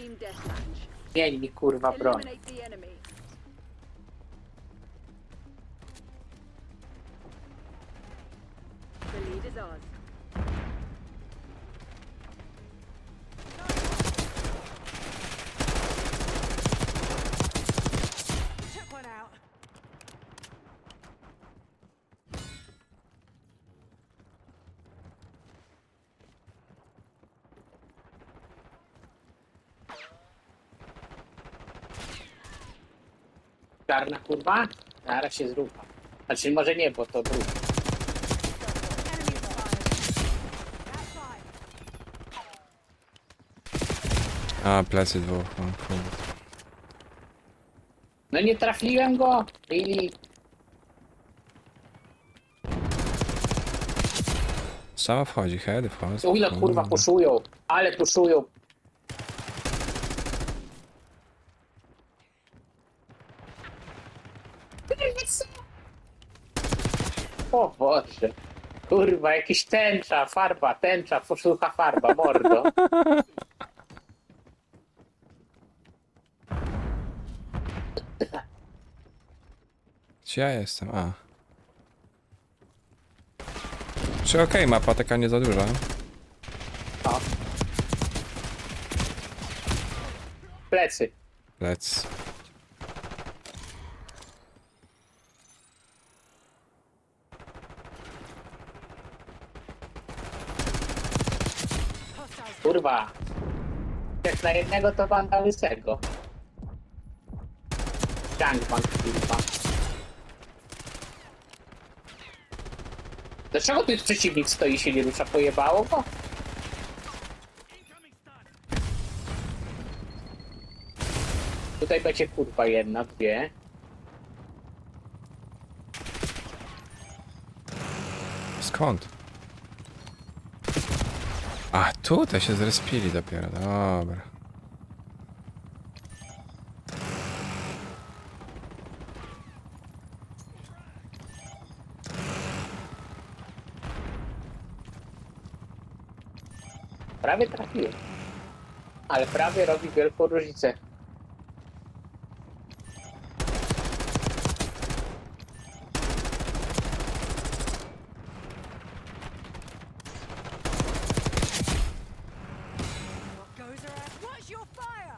Team deathmatch. Miej mi kurwa broń. Eliminate the enemy. The lead is ours. Czarna kurwa? Zaraz się zrupa. Znaczy może nie, bo to. Enemy spotted. Five. A, plecy dwóch. O, kurde. No nie trafiłem go. I Sama wchodzi, heady wchodzi. o ile kurwa puszują. Ale puszują. O Boże. Kurwa, jakiś tęcza, farba, tęcza, posłucha farba, mordo. Gdzie ja jestem? A. Czy okej, mapa taka nie za duża. O. Plecy. Lec. Kurwa. Jak na jednego to banda łysego. Gangbang, kurwa. Dlaczego tu przeciwnik stoi się nie rusza? Pojebało go? Tutaj będzie kurwa jedna, dwie. Skąd? A, tutaj się zrespili dopiero. Dobra. Prawie trafiłem. Ale prawie robi wielką różnicę.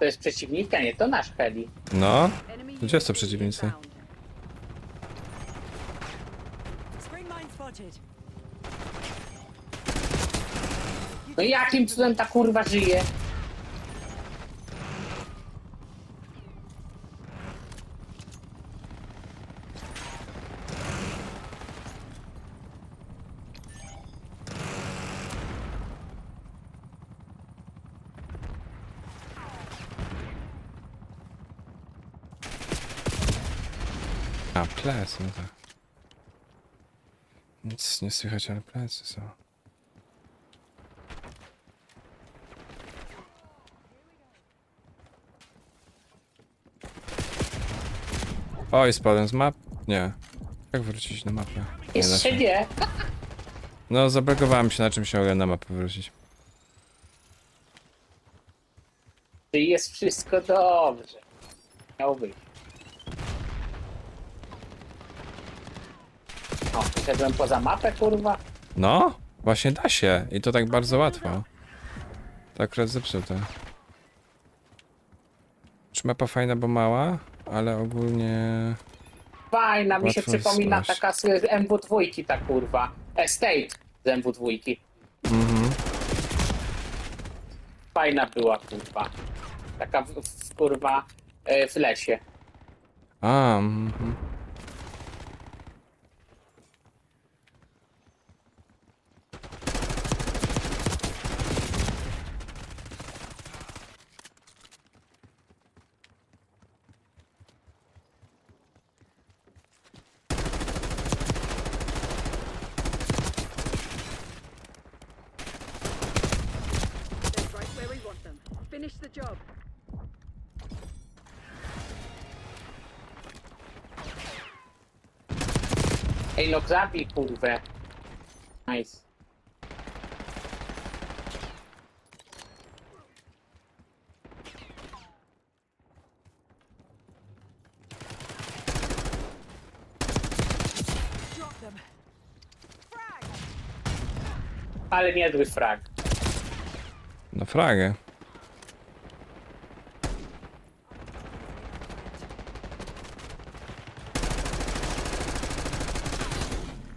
To jest przeciwnika, nie to nasz heli. No, Gdzie jest to przeciwnicy? mine spotted. No jakim cudem ta kurwa żyje? A plecy, no tak. Nic nie słychać, ale plecy są. Oj, spadłem z map? Nie. Jak wrócić na mapę? Nie da Jeszcze się. nie. No, zablokowałem się, na czym się mogę na mapę wrócić. Jest wszystko dobrze. Miało być. O, wyszedłem poza mapę, kurwa. No, właśnie da się. I to tak bardzo łatwo. To akurat zepsute. Czy mapa fajna, bo mała? Ale ogólnie... Fajna, mi się Łatwo przypomina taka z MW2, ta kurwa. Estate z MW2. Mhm. Fajna była, kurwa. Taka, w, w, kurwa, e, w lesie. A, mhm. Finish the job. Ej, no zabij kurwę. Nice. Ale niezły frag. Na fragę.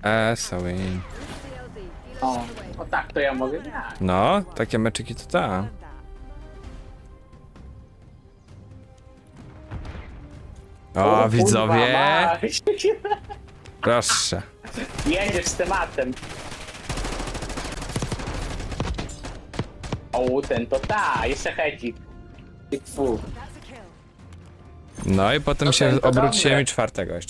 Healing O, o tak, to ja mogę grać. No, takie meczyki to ta. O, kurwa, widzowie! mać. Proszę. Jedziesz z tematem. O, ten to ta, jeszcze. I fu. Kill. No i potem To się ten to obróciłem i czwartego jeszcze